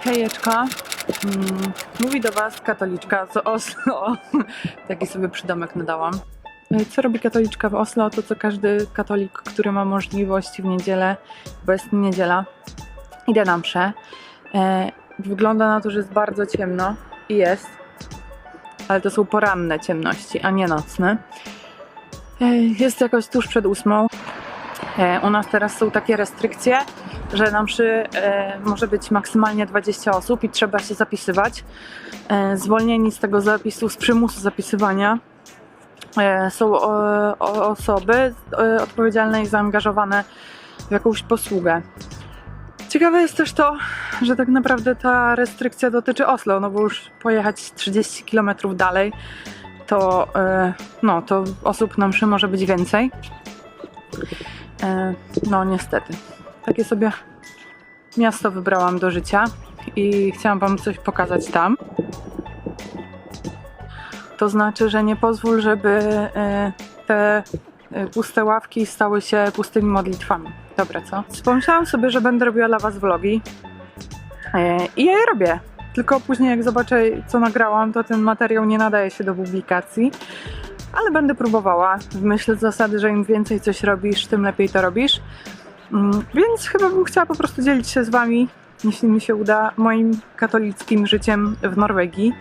Hejeczka. Mm, Mówi do Was katoliczka z Oslo. Taki sobie przydomek nadałam. E, Co robi katoliczka w Oslo? To co każdy katolik, który ma możliwość w niedzielę, bo jest niedziela, idę na mszę. E, Wygląda na to, że jest bardzo ciemno i jest, ale to są poranne ciemności, a nie nocne. E, Jest jakoś tuż przed ósmą. E, U nas teraz są takie restrykcje, że na mszy e, może być maksymalnie 20 osób i trzeba się zapisywać. E, zwolnieni z tego zapisu, z przymusu zapisywania e, są o, o, osoby e, odpowiedzialne i zaangażowane w jakąś posługę. Ciekawe jest też to, że tak naprawdę ta restrykcja dotyczy Oslo, no bo już pojechać 30 km dalej, to, e, no, to osób na mszy może być więcej. E, No niestety. Takie sobie miasto wybrałam do życia i chciałam Wam coś pokazać tam. To znaczy, że nie pozwól, żeby e, te e, puste ławki stały się pustymi modlitwami. Dobra, co? Pomyślałam sobie, że będę robiła dla Was vlogi e, i ja je robię. Tylko później jak zobaczę, co nagrałam, to ten materiał nie nadaje się do publikacji ale będę próbowała. W myśl zasady, że im więcej coś robisz, tym lepiej to robisz. Mm, Więc chyba bym chciała po prostu dzielić się z Wami, jeśli mi się uda, moim katolickim życiem w Norwegii.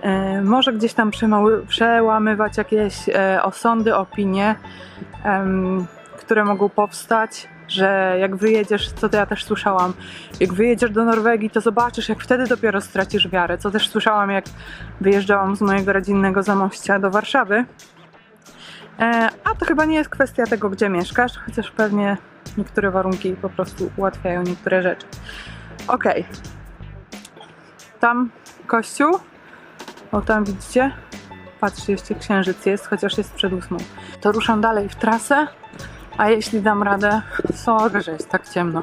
E, Może gdzieś tam przełamywać jakieś e, osądy, opinie, które mogą powstać, że jak wyjedziesz, co to ja też słyszałam, jak wyjedziesz do Norwegii, to zobaczysz, jak wtedy dopiero stracisz wiarę. Co też słyszałam, jak wyjeżdżałam z mojego rodzinnego Zamościa do Warszawy. E, a to chyba nie jest kwestia tego, gdzie mieszkasz, chociaż pewnie niektóre warunki po prostu ułatwiają niektóre rzeczy. Okej. Tam kościół. O, tam widzicie? Patrzcie, jeszcze księżyc jest, chociaż jest przed ósmą. To ruszam dalej w trasę, a jeśli dam radę, sorry, że jest tak ciemno.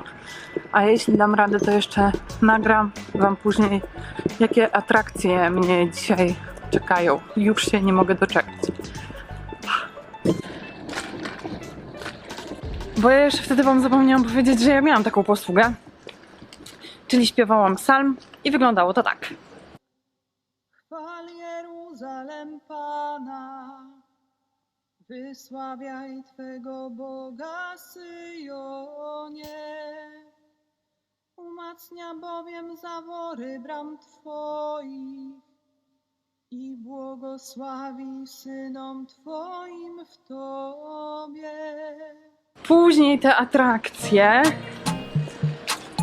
A jeśli dam radę, to jeszcze nagram Wam później, jakie atrakcje mnie dzisiaj czekają. Już się nie mogę doczekać. Bo ja jeszcze wtedy Wam zapomniałam powiedzieć, że ja miałam taką posługę. Czyli śpiewałam psalm i wyglądało to tak. Chwal Jeruzalem Pana, wysławiaj Twego Boga Syjonie. Umacnia bowiem zawory bram Twoich i błogosławi synom Twoim w Tobie. Później te atrakcje.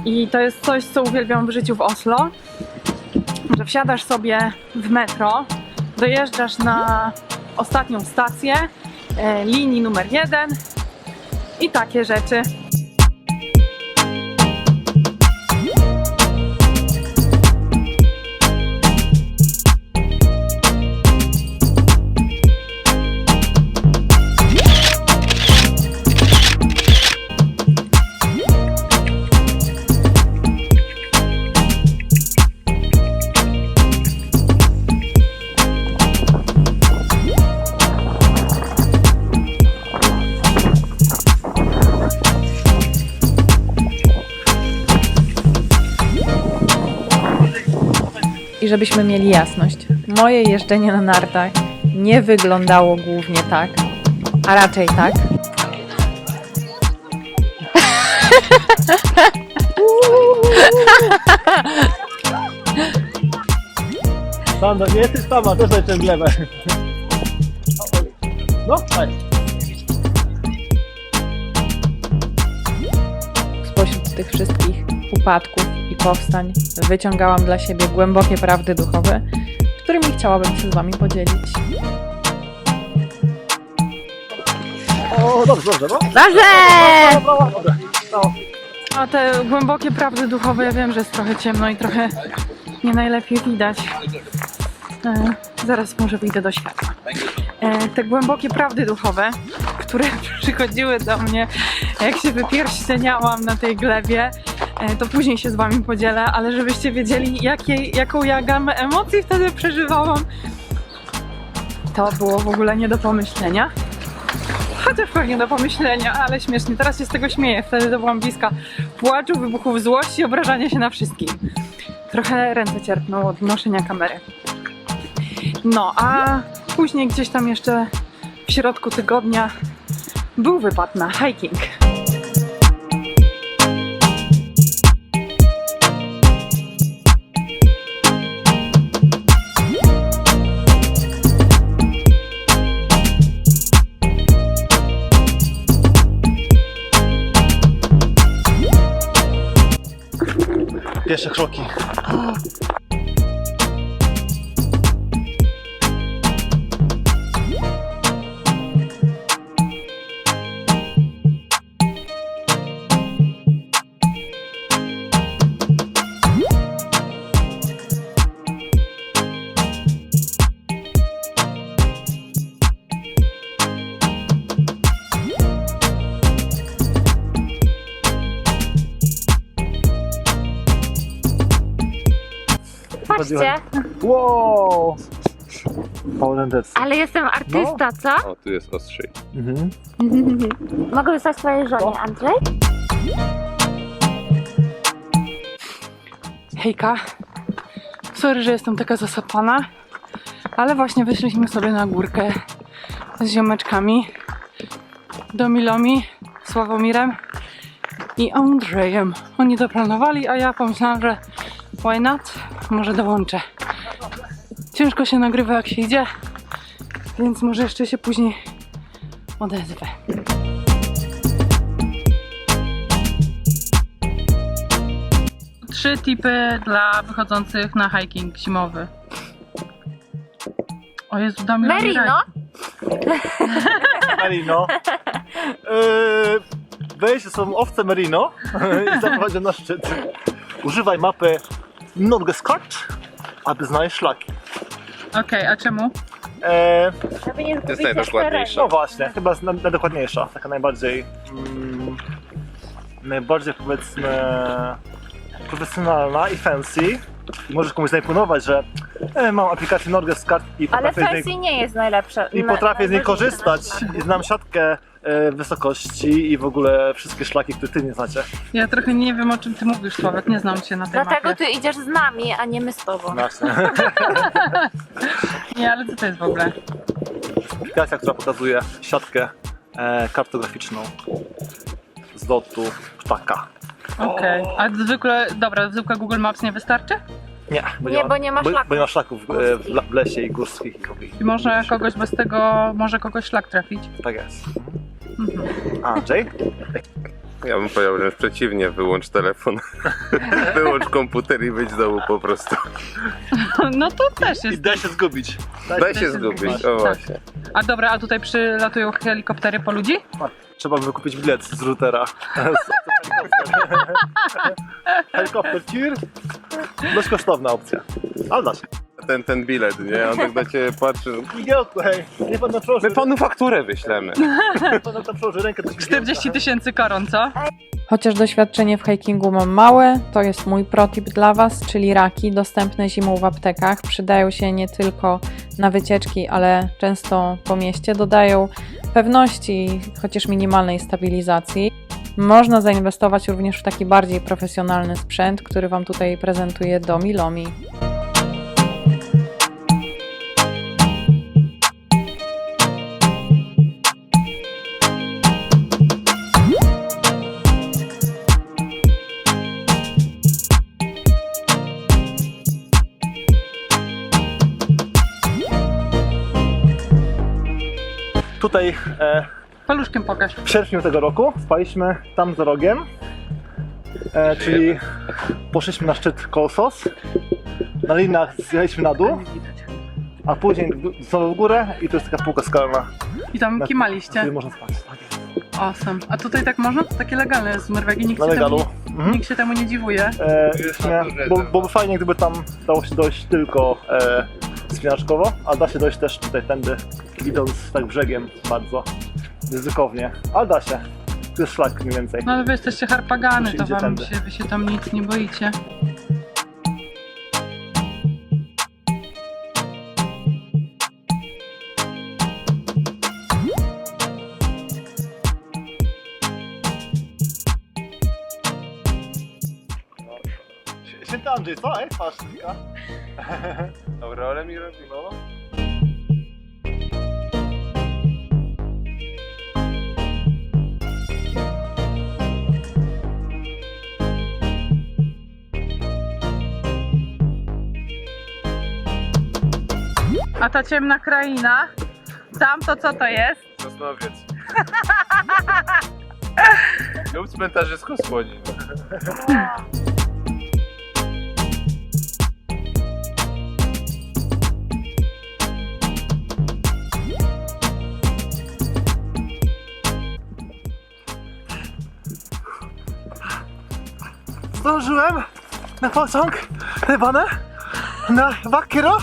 I to jest coś, co uwielbiam w życiu w Oslo. Że wsiadasz sobie w metro, dojeżdżasz na ostatnią stację e, linii numer jeden i takie rzeczy. I żebyśmy mieli jasność, moje jeżdżenie na nartach nie wyglądało głównie tak, a raczej tak. Sandra, nie jesteś sama, też w lewe. No, chodź. Spośród tych wszystkich upadków i powstań wyciągałam dla siebie głębokie prawdy duchowe, którymi chciałabym się z Wami podzielić. O, dobrze, dobrze, no. Dobrze! Dobra. No. A te głębokie prawdy duchowe, ja wiem, że jest trochę ciemno i trochę nie najlepiej widać. E, zaraz może wyjdę do światła. E, te głębokie prawdy duchowe, które przychodziły do mnie, jak się wypierścieniałam na tej glebie, to później się z wami podzielę, ale żebyście wiedzieli, jakiej, jaką ja gamę emocji wtedy przeżywałam, to było w ogóle nie do pomyślenia. Chociaż pewnie do pomyślenia, ale śmiesznie. Teraz się z tego śmieję. Wtedy to byłam bliska płaczu, wybuchów złości, obrażania się na wszystkim. trochę ręce cierpną od noszenia kamery. No, a później gdzieś tam jeszcze w środku tygodnia był wypad na hiking. Pierwsze kroki. Patrzcie, Wow! Holendercy. ale jestem artysta, co? O, tu jest ostrzej. Mhm. Mogę wysłać swojej żonie, Andrzej? Hejka. Sorry, że jestem taka zasapana, ale właśnie wyszliśmy sobie na górkę z ziomeczkami. Domilomi, Sławomirem i Andrzejem. Oni to planowali, a ja pomyślałam, że why not? Może dołączę. Ciężko się nagrywa jak się idzie, więc może jeszcze się później odezwę. Trzy tipy dla wychodzących na hiking zimowy. O Jezu, damy Merino? Merino. Yy, weź są owce Merino i zaprowadź na szczyt. Używaj mapy Norgescart, aby znaleźć szlaki. Okej, a czemu? Eee, Żeby nie To jest zgubić najdokładniejsza. no właśnie, chyba najdokładniejsza, taka najbardziej, mm, najbardziej powiedzmy profesjonalna i fancy. I możesz komuś zaimponować, że e, mam aplikację Norgescart i Ale potrafię z niej fancy nie jest najlepsze. I na- potrafię z niej korzystać i znam siatkę e, wysokości i w ogóle wszystkie szlaki, które ty nie znacie. Ja trochę nie wiem o czym ty mówisz, Sławek, nie znam się na tej Dlatego mapie. ty idziesz z nami, a nie my z tobą. Właśnie. Nie, ale co to jest w ogóle? Aplikacja, która pokazuje siatkę e, kartograficzną z lotu ptaka. Okej. A zwykle, dobra, zwykle Google Maps nie wystarczy? Nie, Nie, bo nie ma szlaków. bo nie ma szlaków e, w, la- w lesie i górskich. i- I może kogoś bez tego, może kogoś szlak trafić? Tak jest. Mhm. Andrzej? Ja bym powiedział wręcz przeciwnie, wyłącz telefon, wyłącz komputer i wyjdź z domu po prostu. No to też I jest. da się zgubić. Daj się się zgubić. zgubić, o Tak. właśnie. A dobra, a tutaj przylatują helikoptery po ludzi? Trzeba wykupić bilet z routera. Helikopter tir. Bezkosztowna opcja. Ale da się. Ten, ten bilet, nie? On tak na ciebie patrzy. Miguelku, hej, nie pan na przodzie. My panu fakturę wyślemy. pan na przodzie rękę do 40 tysięcy koron, co? Chociaż doświadczenie w hikingu mam małe, to jest mój protip dla Was, czyli raki dostępne zimą w aptekach. Przydają się nie tylko na wycieczki, ale często po mieście dodają pewności, chociaż minimalnej stabilizacji. Można zainwestować również w taki bardziej profesjonalny sprzęt, który Wam tutaj prezentuje Domi Lomi. Tutaj e, Paluszkiem pokaż. w sierpniu tego roku spaliśmy tam za rogiem, e, czyli poszliśmy na szczyt Kolsos, na linach zjechaliśmy na dół, a później w- znowu w górę i to jest taka półka skalna. I tam na kimaliście. której można spać. Tak jest. Awesome. A tutaj tak można? To takie legalne jest z Norwegii. Nikt, Na się legalu. temu, Mhm. nikt się temu nie dziwuje. E, bo, byłoby fajnie, gdyby tam dało się dojść tylko e, spinaczkowo, a da się dojść też tutaj tędy, idąc tak brzegiem bardzo ryzykownie, ale da się. Tu jest szlak mniej więcej. No ale wy jesteście harpagany, Się to idzie wam tędy. się, wy się tam nic nie boicie. Święty Andrzej, co? Ej, patrz, Mika. Aureole mi robi. No. A ta ciemna kraina? Tam to co to jest? Sosnowiec. Lub cmentarzysko słoni. Zdążyłem na pociąg Lebanę na Wakiro.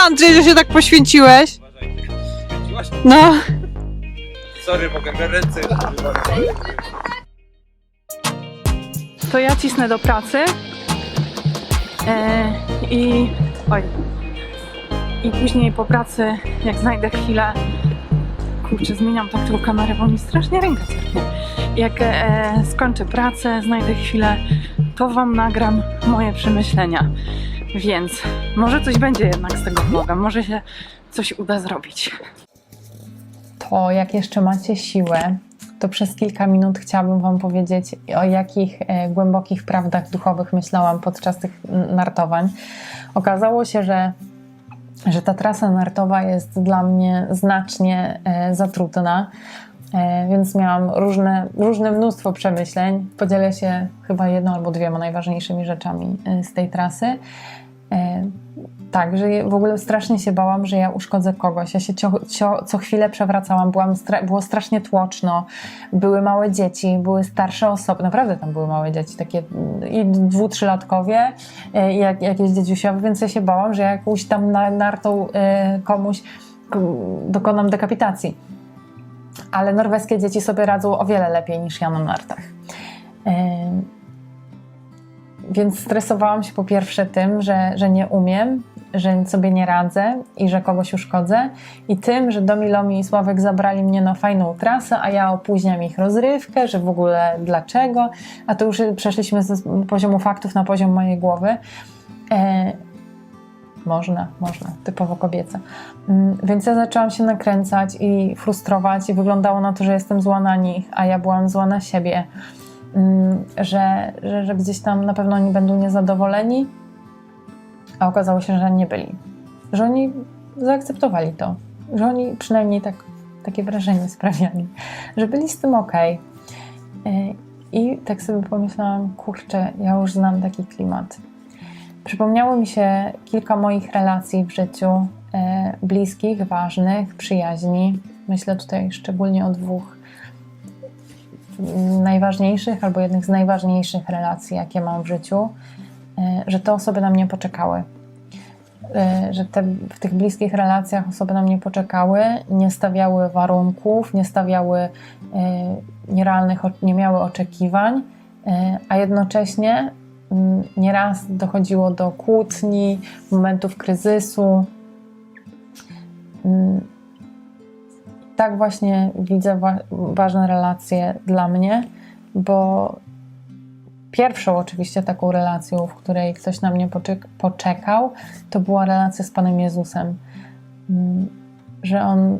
Andrzej, że się tak poświęciłeś. No. Sorry, mogę ręce. To ja cisnę do pracy. E, I. Oj. I później po pracy, jak znajdę chwilę. Kurczę, zmieniam tak tą kamerę, bo mi strasznie ręka cierpnie. Jak e, skończę pracę, znajdę chwilę, to Wam nagram moje przemyślenia. Więc może coś będzie jednak z tego vloga, może się coś uda zrobić. To jak jeszcze macie siłę, to przez kilka minut chciałabym Wam powiedzieć, o jakich e, głębokich prawdach duchowych myślałam podczas tych nartowań. Okazało się, że, że ta trasa nartowa jest dla mnie znacznie e, za trudna, e, więc miałam różne, różne mnóstwo przemyśleń. Podzielę się chyba jedną albo dwiema najważniejszymi rzeczami e, z tej trasy. E, tak, że w ogóle strasznie się bałam, że ja uszkodzę kogoś. Ja się cio, cio, co chwilę przewracałam, byłam stra- było strasznie tłoczno. Były małe dzieci, były starsze osoby, naprawdę tam były małe dzieci, takie mm, i dwu, trzylatkowie, e, i jak, jakieś dzieciusiowe, więc ja się bałam, że jakąś tam na- nartą e, komuś k- dokonam dekapitacji. Ale norweskie dzieci sobie radzą o wiele lepiej niż ja na nartach. Więc stresowałam się po pierwsze tym, że, że nie umiem, że sobie nie radzę i że kogoś uszkodzę, i tym, że Domilomi i Sławek zabrali mnie na fajną trasę, a ja opóźniam ich rozrywkę, że w ogóle dlaczego, a to już przeszliśmy z poziomu faktów na poziom mojej głowy. E, można, można, typowo kobiece. Mm, Więc ja zaczęłam się nakręcać i frustrować, i wyglądało na to, że jestem zła na nich, a ja byłam zła na siebie mm, że, że, że gdzieś tam na pewno oni będą niezadowoleni, a okazało się, że nie byli. Że oni zaakceptowali to, że oni przynajmniej tak, takie wrażenie sprawiali, że byli z tym ok. I tak sobie pomyślałam, kurczę, ja już znam taki klimat. Przypomniało mi się kilka moich relacji w życiu, e, bliskich, ważnych, przyjaźni. Myślę tutaj szczególnie o dwóch najważniejszych albo jednych z najważniejszych relacji, jakie mam w życiu, e, że te osoby na mnie poczekały. E, Że te, w tych bliskich relacjach osoby na mnie poczekały, nie stawiały warunków, nie stawiały nierealnych, nie miały oczekiwań, a jednocześnie nieraz dochodziło do kłótni, momentów kryzysu. Mm, tak właśnie widzę wa- ważne relacje dla mnie, bo pierwszą oczywiście taką relacją, w której ktoś na mnie poczek- poczekał, to była relacja z Panem Jezusem. Mm, Że On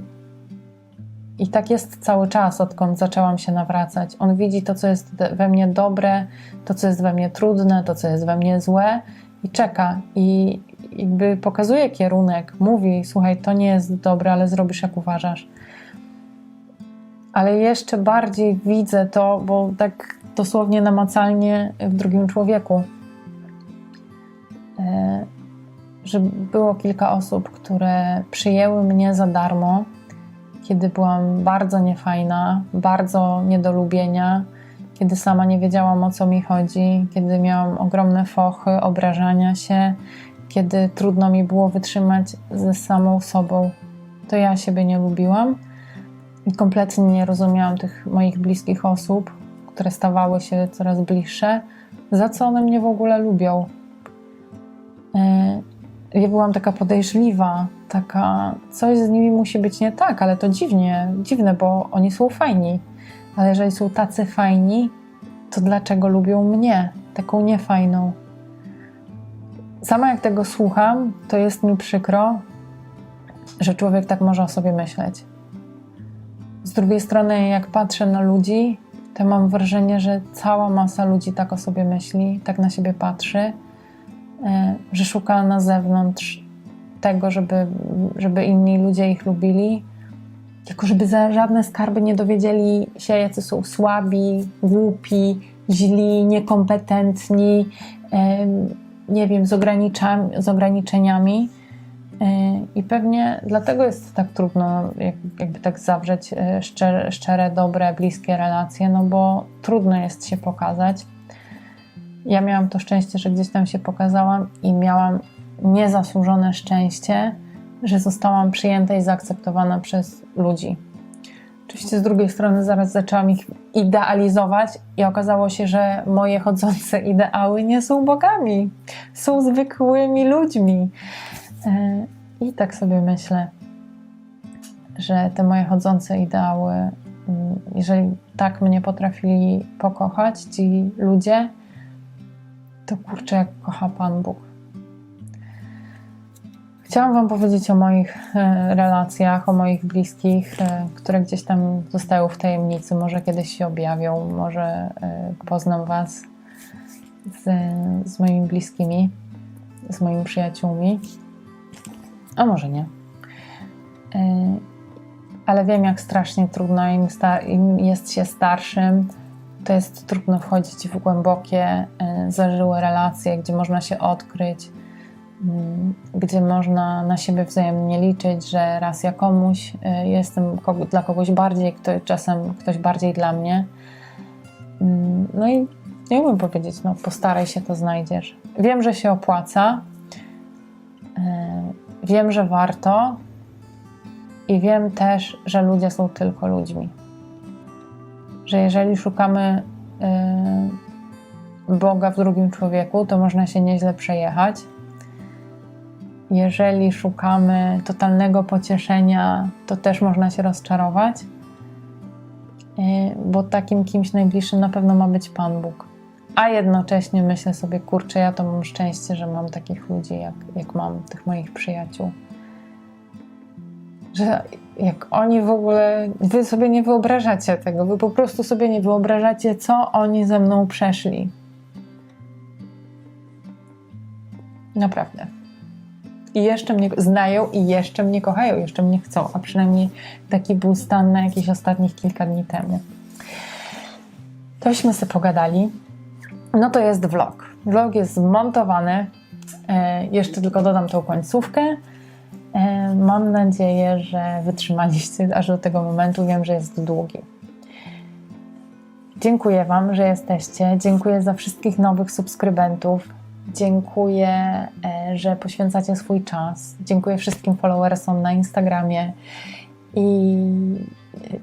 i tak jest cały czas, odkąd zaczęłam się nawracać. On widzi to, co jest we mnie dobre, to, co jest we mnie trudne, to, co jest we mnie złe i czeka. I jakby pokazuje kierunek, mówi: Słuchaj, to nie jest dobre, ale zrobisz jak uważasz ale jeszcze bardziej widzę to, bo tak dosłownie namacalnie w drugim człowieku. E, Że było kilka osób, które przyjęły mnie za darmo kiedy byłam bardzo niefajna, bardzo nie do lubienia, kiedy sama nie wiedziałam o co mi chodzi, kiedy miałam ogromne fochy, obrażania się, kiedy trudno mi było wytrzymać ze samą sobą. To ja siebie nie lubiłam i kompletnie nie rozumiałam tych moich bliskich osób, które stawały się coraz bliższe, za co one mnie w ogóle lubią. Ja byłam taka podejrzliwa, taka coś z nimi musi być nie tak, ale to dziwnie, dziwne, bo oni są fajni. Ale jeżeli są tacy fajni, to dlaczego lubią mnie, taką niefajną? Sama jak tego słucham, to jest mi przykro, że człowiek tak może o sobie myśleć. Z drugiej strony, jak patrzę na ludzi, to mam wrażenie, że cała masa ludzi tak o sobie myśli, tak na siebie patrzy, że szuka na zewnątrz tego, żeby, żeby inni ludzie ich lubili, tylko żeby za żadne skarby nie dowiedzieli się, jacy są słabi, głupi, źli, niekompetentni, em, nie wiem, z, z ograniczeniami. E, I pewnie dlatego jest tak trudno, jak- jakby tak zawrzeć szczere, szczere, dobre, bliskie relacje, no bo trudno jest się pokazać. Ja miałam to szczęście, że gdzieś tam się pokazałam i miałam niezasłużone szczęście, że zostałam przyjęta i zaakceptowana przez ludzi. Oczywiście z drugiej strony zaraz zaczęłam ich idealizować i okazało się, że moje chodzące ideały nie są bogami, są zwykłymi ludźmi. E, I tak sobie myślę, że te moje chodzące ideały, mm, jeżeli tak mnie potrafili pokochać ci ludzie, to kurczę, jak kocha Pan Bóg. Chciałam Wam powiedzieć o moich e, relacjach, o moich bliskich, e, które gdzieś tam zostają w tajemnicy. Może kiedyś się objawią, może e, poznam Was z, z moimi bliskimi, z moimi przyjaciółmi, a może nie. Ale wiem, jak strasznie trudno im, sta- im jest się starszym. To jest trudno wchodzić w głębokie, e, zażyłe relacje, gdzie można się odkryć mm, gdzie można na siebie wzajemnie liczyć, że raz ja komuś y, jestem dla kogoś bardziej, kto, czasem ktoś bardziej dla mnie. Mm, No i nie umiem powiedzieć, no postaraj się, to znajdziesz. Wiem, że się opłaca, y, wiem, że warto i wiem też, że ludzie są tylko ludźmi. Że jeżeli szukamy y, Boga w drugim człowieku, to można się nieźle przejechać jeżeli szukamy totalnego pocieszenia, to też można się rozczarować, Yy, bo takim kimś najbliższym na pewno ma być Pan Bóg. A jednocześnie myślę sobie, kurczę, ja to mam szczęście, że mam takich ludzi, jak, jak mam tych moich przyjaciół. Że jak oni w ogóle, wy sobie nie wyobrażacie tego, wy po prostu sobie nie wyobrażacie, co oni ze mną przeszli. Naprawdę i jeszcze mnie znają i jeszcze mnie kochają, jeszcze mnie chcą, a przynajmniej taki był stan na jakichś ostatnich kilka dni temu. Tośmy sobie pogadali. No to jest vlog. Vlog jest zmontowany. E, jeszcze tylko dodam tą końcówkę. E, mam nadzieję, że wytrzymaliście aż do tego momentu. Wiem, że jest długi. Dziękuję Wam, że jesteście. Dziękuję za wszystkich nowych subskrybentów. Dziękuję, e, że poświęcacie swój czas. Dziękuję wszystkim followersom na Instagramie i e,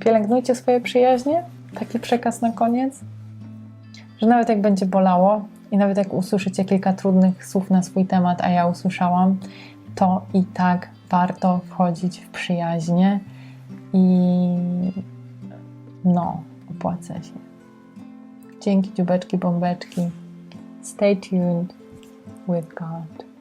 pielęgnujcie swoje przyjaźnie. Taki przekaz na koniec, że nawet jak będzie bolało i nawet jak usłyszycie kilka trudnych słów na swój temat, a ja usłyszałam, to i tak warto wchodzić w przyjaźnie i no, opłaca się. Dzięki dziubeczki, bombeczki. Stay tuned with God.